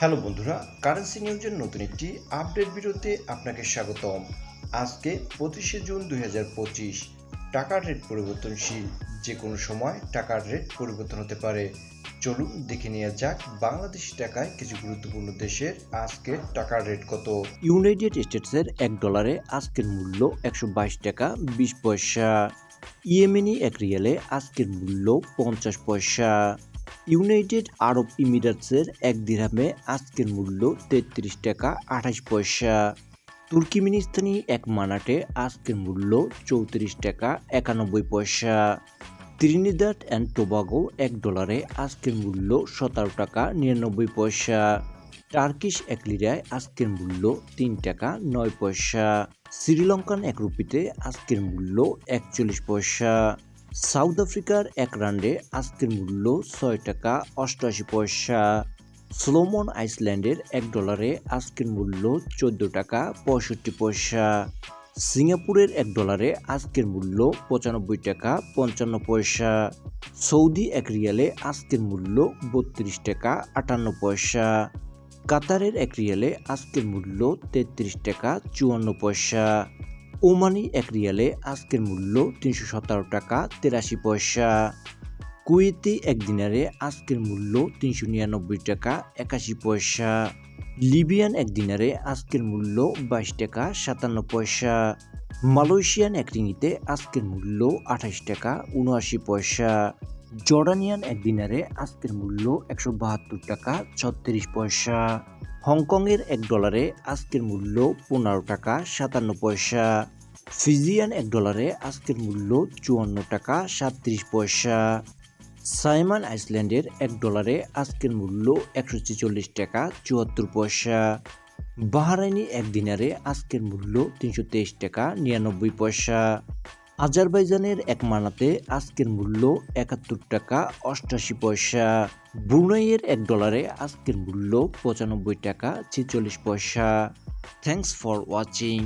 Hello বন্ধুরা currency নিউজের নতুন একটি আপডেট ভিডিওতে আপনাকে স্বাগতম। আজকে পঁচিশে জুন দুই টাকার রেট পরিবর্তনশীল যে কোনো সময় টাকার রেট পরিবর্তন হতে পারে। চলুন দেখে নেওয়া যাক বাংলাদেশি টাকায় কিছু গুরুত্বপূর্ণ দেশের আজকের টাকার রেট কত। ইউনাইটেড স্টেটসের এক ডলারে আজকের মূল্য একশো বাইশ টাকা, বিশ পয়সা। ইয়েমেনি এক রিয়ালে আজকের মূল্য পঞ্চাশ পয়সা। ইউনাইটেড আরব ইমিরেটসের এক দিরহামে আজকের মূল্য তেত্রিশ টাকা আঠাশ পয়সা। তুর্কিমিনিস্তানি এক মানাটে আজকের মূল্য চৌত্রিশ টাকা একানব্বই পয়সা। ত্রিনিদাদ অ্যান্ড টোবাগো এক ডলারে আজকের মূল্য সতেরো টাকা নিরানব্বই পয়সা। টার্কিশ এক লিরায় আজকের মূল্য তিন টাকা নয় পয়সা। শ্রীলঙ্কান এক রুপিতে আজকের মূল্য একচল্লিশ পয়সা। সাউথ আফ্রিকার এক রান্ডে আজকের মূল্য ছয় টাকা অষ্টআশি পয়সা। সোলোমন আইসল্যান্ডের এক ডলারে আজকের মূল্য চোদ্দ টাকা পঁয়ষট্টি পয়সা। সিঙ্গাপুরের এক ডলারে আজকের মূল্য পঁচানব্বই টাকা পঞ্চান্ন পয়সা। সৌদি এক রিয়ালে আজকের মূল্য বত্রিশ টাকা আটান্ন পয়সা। কাতারের এক রিয়ালে আজকের মূল্য তেত্রিশ টাকা চুয়ান্ন পয়সা। ওমানি এক রিয়ালে আজকের মূল্য তিনশো সতেরো টাকা, তেরাশি পয়সা। কুয়েতি এক দিনারে আজকের মূল্য তিনশো নিরানব্বই টাকা, একাশি পয়সা। লিবিয়ান এক দিনারে আজকের মূল্য বাইশ টাকা, সাতান্ন পয়সা। মালয়েশিয়ান এক রিঙিতে আজকের মূল্য আঠাশ টাকা, উনআশি পয়সা। জর্ডানিয়ান এক দিনারে আজকের মূল্য একশো বাহাত্তর টাকা, ছত্রিশ পয়সা। হংকংয়ের এক ডলারে আজকের মূল্য পনেরো টাকা সাতান্ন পয়সা। ফিজিয়ান এক ডলারে আজকের মূল্য চুয়ান্ন টাকা সাতত্রিশ পয়সা। সাইমান আইসল্যান্ডের এক ডলারে আজকের মূল্য একশো ছেচল্লিশ টাকা চুয়াত্তর পয়সা। বাহারাইনি এক দিনারে আজকের মূল্য তিনশো তেইশ টাকা নিরানব্বই পয়সা। আজারবাইজানের এক মানাতে আজকের মূল্য একাত্তর টাকা অষ্টাশি পয়সা। ব্রুনাইয়ের এক ডলারে আজকের মূল্য পঁচানব্বই টাকা ছেচল্লিশ পয়সা। Thanks for watching